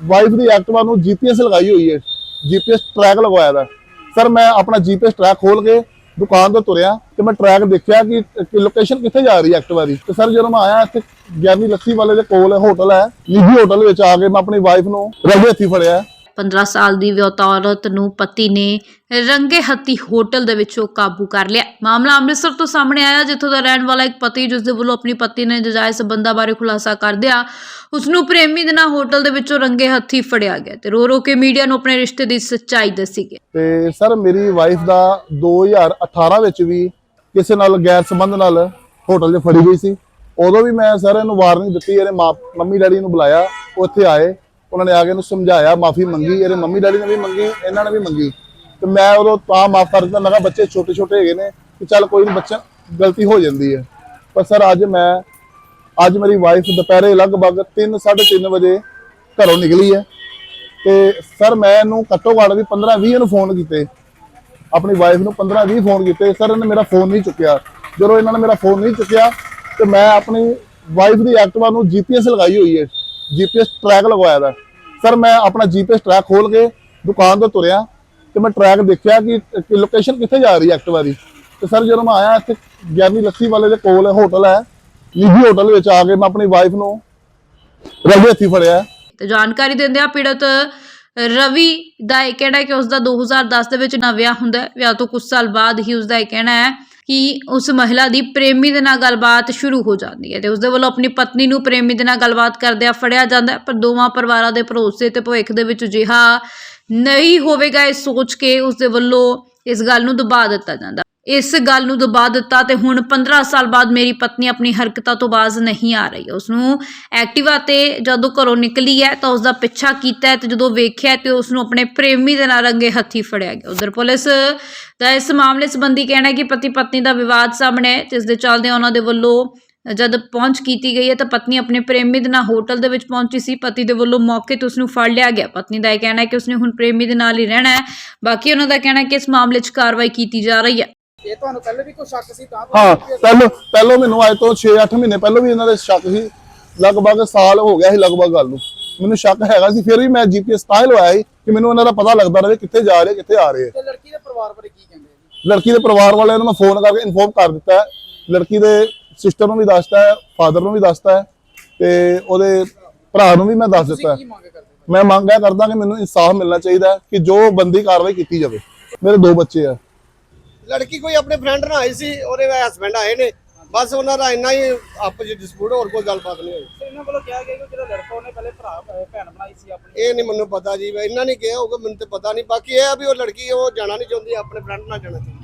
Wife ਦੀ Activa ਨੂੰ GPS ਲਗਾਈ ਹੋਈ ਹੈ। ਜੀਪੀਐਸ ਟਰੈਕ ਲਗਵਾਇਆ ਦਾ। ਸਰ ਮੈਂ ਆਪਣਾ ਜੀਪੀਐਸ ਟਰੈਕ ਖੋਲ ਕੇ ਦੁਕਾਨ ਤੋਂ ਤੁਰਿਆ ਤੇ ਮੈਂ ਟਰੈਕ ਦੇਖਿਆ ਕਿ ਲੋਕੇਸ਼ਨ ਕਿੱਥੇ ਜਾ ਰਹੀ ਹੈ ਐਕਟਿਵਾ ਦੀ। ਤੇ ਸਰ ਜਦੋਂ ਮੈਂ ਆਇਆ ਇੱਥੇ ਗਿਆਨੀ ਲੱਸੀ ਵਾਲੇ ਦੇ ਕੋਲ ਹੋਟਲ ਹੈ ਨਿੱਜੀ ਹੋਟਲ ਵਿੱਚ ਆ ਕੇ ਮੈਂ ਆਪਣੀ ਵਾਈਫ ਨੂੰ ਰਗੇ ਹੱਥੀ ਫੜਿਆ। 15 ਸਾਲ ਦੀ ਵਿਆਹੁਤਾ ਔਰਤ ਨੂੰ ਪਤੀ ਨੇ ਰੰਗੇ ਹੱਥੀ ਹੋਟਲ ਦੇ ਵਿੱਚੋਂ ਕਾਬੂ ਕਰ ਲਿਆ। ਮਾਮਲਾ ਅੰਮ੍ਰਿਤਸਰ ਤੋਂ ਸਾਹਮਣੇ ਆਇਆ, ਜਿੱਥੋਂ ਦਾ ਰਹਿਣ ਵਾਲਾ ਇੱਕ ਪਤੀ ਜਿਸ ਦੇ ਵੱਲੋਂ ਆਪਣੀ ਪਤਨੀ ਨੇ ਨਜਾਇਜ਼ ਸਬੰਧਾਂ ਬਾਰੇ ਖੁਲਾਸਾ ਕਰਦਿਆਂ ਉਸ ਨੂੰ ਪ੍ਰੇਮੀ ਦੇ ਨਾਲ ਹੋਟਲ ਦੇ ਵਿੱਚੋਂ ਰੰਗੇ ਹੱਥੀ ਫੜਿਆ ਗਿਆ ਤੇ ਰੋ ਰੋ ਕੇ ਮੀਡੀਆ ਨੂੰ ਆਪਣੇ ਰਿਸ਼ਤੇ ਦੀ ਸੱਚਾਈ ਦੱਸੀ ਗਈ। ਤੇ ਸਰ, ਮੇਰੀ ਵਾਈਫ ਦਾ 2018 ਵਿੱਚ ਵੀ ਕਿਸੇ ਨਾਲ ਗੈਰ ਸੰਬੰਧ ਨਾਲ ਹੋਟਲ 'ਚ ਫੜੀ ਗਈ ਸੀ। ਉਦੋਂ ਵੀ ਮੈਂ ਸਰ, ਇਹਨੂੰ ਵਾਰਨਿੰਗ ਦਿੱਤੀ ਇਹਦੇ ਮਾਂ ਮੰਮੀ ਡੈਡੀ ਨੂੰ ਬੁਲਾਇਆ, ਉਹ ਆਏ। ਉਹਨਾਂ ਨੇ ਆ ਕੇ ਇਹਨੂੰ ਸਮਝਾਇਆ, ਮਾਫੀ ਮੰਗੀ, ਇਹਦੇ ਮੰਮੀ ਡੈਡੀ ਨੇ ਵੀ ਮੰਗੀ, ਇਹਨਾਂ ਨੇ ਵੀ ਮੰਗੀ। ਤੇ ਮੈਂ ਉਦੋਂ ਤਾਂ ਮਾਫ ਕਰ ਦਿੱਤਾ ਮੈਂ ਕਿਹਾ ਬੱਚੇ ਛੋਟੇ ਛੋਟੇ ਹੈਗੇ ਨੇ ਕਿ ਚੱਲ ਕੋਈ ਨਹੀਂ ਬੱਚਾ ਗਲਤੀ ਹੋ ਜਾਂਦੀ ਹੈ। ਪਰ ਸਰ, ਅੱਜ ਮੈਂ, ਅੱਜ ਮੇਰੀ ਵਾਈਫ ਦੁਪਹਿਰੇ ਲਗਭਗ 3:30 ਵਜੇ ਘਰੋਂ ਨਿਕਲੀ ਹੈ। ਤੇ ਸਰ, ਮੈਂ ਇਹਨੂੰ ਘੱਟੋ ਘੱਟ ਵੀ 15 20 ਨੂੰ ਫੋਨ ਕੀਤੇ। ਆਪਣੀ ਵਾਈਫ ਨੂੰ 15 20 ਫੋਨ ਕੀਤੇ। ਸਰ, ਇਹਨੇ ਮੇਰਾ ਫੋਨ ਨਹੀਂ ਚੁੱਕਿਆ। ਜਦੋਂ ਇਹਨਾਂ ਨੇ ਮੇਰਾ ਫੋਨ ਨਹੀਂ ਚੁੱਕਿਆ, ਤੇ ਮੈਂ ਆਪਣੀ ਵਾਈਫ ਦੀ ਐਕਟਿਵਾ ਨੂੰ ਜੀਪੀਐਸ ਲਗਾਈ ਹੋਈ ਹੈ। ਜੀਪੀਐਸ ਟਰੈਕ ਲਗਵਾਇਆ ਦਾ। ਸਰ ਮੈਂ ਆਪਣਾ ਜੀਪੀਐਸ ਟਰੈਕ ਖੋਲ ਕੇ ਦੁਕਾਨ ਤੋਂ ਤੁਰਿਆ ਤੇ ਮੈਂ ਟਰੈਕ ਦੇਖਿਆ ਕਿ ਲੋਕੇਸ਼ਨ ਕਿੱਥੇ ਜਾ ਰਹੀ ਹੈ ਐਕਟਿਵਾ ਦੀ। ਤੇ ਸਰ ਜਦੋਂ ਮੈਂ ਆਇਆ ਇੱਥੇ ਗਿਆਨੀ ਲੱਸੀ ਵਾਲੇ ਦੇ ਕੋਲ ਹੋਟਲ ਹੈ, ਨਿੱਜੀ ਹੋਟਲ ਵਿੱਚ ਆ ਕੇ ਮੈਂ ਆਪਣੀ ਵਾਈਫ ਨੂੰ ਰਗੇ ਹੱਥੀ ਫੜਿਆ। ਤੇ ਜਾਣਕਾਰੀ ਦਿੰਦਿਆਂ ਪੀੜਤ ਰਵੀ ਦਾ ਇਹ ਕਹਿਣਾ ਹੈ ਕਿ ਉਸ ਦਾ 2010 ਦੇ ਵਿੱਚ ਨਾ ਵਿਆਹ ਹੁੰਦਾ ਵਿਆਹ ਤੋਂ ਕੁਝ ਸਾਲ ਬਾਅਦ ਹੀ ਉਸ ਦਾ ਇਹ ਕਹਿਣਾ ਹੈ ਕਿ ਉਸ ਮਹਿਲਾ ਦੀ ਪ੍ਰੇਮੀ ਦੇ ਨਾਲ ਗੱਲਬਾਤ ਸ਼ੁਰੂ ਹੋ ਜਾਂਦੀ ਹੈ ਤੇ ਉਸ ਦੇ ਵੱਲੋਂ ਆਪਣੀ ਪਤਨੀ ਨੂੰ ਪ੍ਰੇਮੀ ਦੇ ਨਾਲ ਗੱਲਬਾਤ ਕਰਦਿਆਂ ਫੜਿਆ ਜਾਂਦਾ ਪਰ ਦੋਵਾਂ ਪਰਿਵਾਰਾਂ ਦੇ ਭਰੋਸੇ ਤੇ ਭਵਿੱਖ ਦੇ ਵਿੱਚ ਅਜਿਹਾ ਨਹੀਂ ਹੋਵੇਗਾ ਇਹ ਸੋਚ ਕੇ ਉਸ ਦੇ ਵੱਲੋਂ ਇਸ ਗੱਲ ਨੂੰ ਦਬਾ ਦਿੱਤਾ ਜਾਂਦਾ ਇਸ ਗੱਲ ਨੂੰ ਦਬਾ ਦਿੱਤਾ ਤੇ ਹੁਣ 15 ਸਾਲ ਬਾਅਦ ਮੇਰੀ ਪਤਨੀ ਆਪਣੀ ਹਰਕਤਾਂ ਤੋਂ ਬਾਜ਼ ਨਹੀਂ ਆ ਰਹੀ। ਉਸ ਨੂੰ ਐਕਟਿਵਾ ਤੇ ਜਦੋਂ ਘਰੋਂ ਨਿਕਲੀ ਹੈ ਤਾਂ ਉਸ ਦਾ ਪਿੱਛਾ ਕੀਤਾ ਹੈ ਤੇ ਜਦੋਂ ਵੇਖਿਆ ਤੇ ਉਸ ਨੂੰ ਆਪਣੇ ਪ੍ਰੇਮੀ ਦੇ ਨਾਲ ਰੰਗੇ ਹੱਥੀ ਫੜਿਆ ਗਿਆ। ਉਧਰ ਪੁਲਿਸ ਦਾ ਇਸ ਮਾਮਲੇ ਸੰਬੰਧੀ ਕਹਿਣਾ ਹੈ ਕਿ ਪਤੀ ਪਤਨੀ ਦਾ ਵਿਵਾਦ ਸਾਹਮਣੇ ਹੈ, ਜਿਸ ਦੇ ਚੱਲਦੇ ਉਹਨਾਂ ਦੇ ਵੱਲੋਂ ਜਦ ਪਹੁੰਚ ਕੀਤੀ ਗਈ ਹੈ ਤਾਂ ਪਤਨੀ ਆਪਣੇ ਪ੍ਰੇਮੀ ਦੇ ਨਾਲ ਹੋਟਲ ਦੇ ਵਿੱਚ ਪਹੁੰਚੀ ਸੀ। ਪਤੀ ਦੇ ਵੱਲੋਂ ਮੌਕੇ ਤੇ ਉਸ ਨੂੰ ਫੜ ਲਿਆ ਗਿਆ। ਪਤਨੀ ਦਾ ਇਹ ਕਹਿਣਾ ਹੈ ਕਿ ਉਸਨੇ ਹੁਣ ਪ੍ਰੇਮੀ ਦੇ ਨਾਲ ਹੀ ਰਹਿਣਾ ਹੈ। ਬਾਕੀ ਉਹਨਾਂ ਦਾ ਕਹਿਣਾ ਹੈ ਕਿ ਇਸ ਮਾਮਲੇ 'ਚ ਕਾਰਵਾਈ ਕੀਤੀ ਜਾ ਰਹੀ ਹੈ। ਇਹ ਤੁਹਾਨੂੰ ਪਹਿਲੇ ਵੀ ਕੋਈ ਸ਼ੱਕ ਸੀ ਤਾਂ ਹਾਂ ਪਹਿਲੋਂ ਪਹਿਲੋਂ ਮੈਨੂੰ ਅੱਜ ਤੋਂ 6-8 ਮਹੀਨੇ ਪਹਿਲੋਂ ਵੀ ਇਹਨਾਂ ਦੇ ਸ਼ੱਕ ਸੀ। ਲਗਭਗ ਸਾਲ ਹੋ ਗਿਆ ਸੀ ਲਗਭਗ ਗੱਲ ਨੂੰ। ਮੈਨੂੰ ਸ਼ੱਕ ਹੈਗਾ ਸੀ ਫਿਰ ਵੀ ਮੈਂ ਜੀਪੀਐਸ ਤਾਂ ਹੀ ਲਵਾਇਆ ਸੀ ਕਿ ਮੈਨੂੰ ਇਹਨਾਂ ਦਾ ਪਤਾ ਲੱਗਦਾ ਰਹੇ ਕਿੱਥੇ ਜਾ ਰਹੇ ਕਿੱਥੇ ਆ ਰਹੇ ਆ। ਤੇ ਲੜਕੀ ਦੇ ਪਰਿਵਾਰ ਬਾਰੇ ਕੀ ਕਹਿੰਦੇ ਆ ਜੀ? ਲੜਕੀ ਦੇ ਪਰਿਵਾਰ ਵਾਲਿਆਂ ਨੂੰ ਮੈਂ ਫੋਨ ਕਰਕੇ ਇਨਫੋਰਮ ਕਰ ਦਿੱਤਾ ਹੈ। ਲੜਕੀ ਦੇ ਸਿਸਟਰ ਨੂੰ ਵੀ ਦੱਸਤਾ ਹੈ ਫਾਦਰ ਨੂੰ ਵੀ ਦੱਸਤਾ ਹੈ ਤੇ ਉਹਦੇ ਭਰਾ ਨੂੰ ਵੀ ਮੈਂ ਦੱਸ ਦਿੱਤਾ ਹੈ? ਮੈਂ ਮੰਗ ਇਹ ਕਰਦਾ ਕਿ ਮੈਨੂੰ ਇਨਸਾਫ ਮਿਲਣਾ ਚਾਹੀਦਾ ਕਿ ਜੋ ਬੰਦੀ ਕਾਰਵਾਈ ਕੀਤੀ ਜਾਵੇ। ਮੇਰੇ ਦੋ ਬੱਚੇ ਆ। ਲੜਕੀ ਕੋਈ ਆਪਣੇ ਫਰੈਂਡ ਨਾਲ ਆਈ ਸੀ ਉਹਦੇ ਹਸਬੰਡ ਆਏ ਨੇ ਬਸ ਉਹਨਾਂ ਦਾ ਇੰਨਾ ਹੀ ਆਪਸ ਵਿੱਚ ਡਿਸਪਿਊਟ ਹੋਰ ਕੋਈ ਗੱਲਬਾਤ ਨਹੀਂ ਹੋਈ। ਇਹਨਾਂ ਵੱਲੋਂ ਕਿਹਾ ਗਿਆ ਕਿ ਜਿਹੜਾ ਲੜਕਾ ਉਹਨੇ ਪਹਿਲੇ ਭਰਾ ਭੈਣ ਬਣਾਈ ਸੀ ਆਪਣੀ। ਇਹ ਨਹੀਂ ਮੈਨੂੰ ਪਤਾ ਜੀ ਇਹਨਾਂ ਨੇ ਕਿਹਾ ਹੋਊਗਾ ਮੈਨੂੰ ਤੇ ਪਤਾ ਨਹੀਂ ਬਾਕੀ ਇਹ ਆ ਵੀ ਉਹ ਲੜਕੀ ਉਹ ਜਾਣਾ ਨਹੀਂ ਚਾਹੁੰਦੀ ਆਪਣੇ ਫਰੈਂਡ ਨਾਲ ਜਾਣਾ ਚਾਹੁੰਦੀ।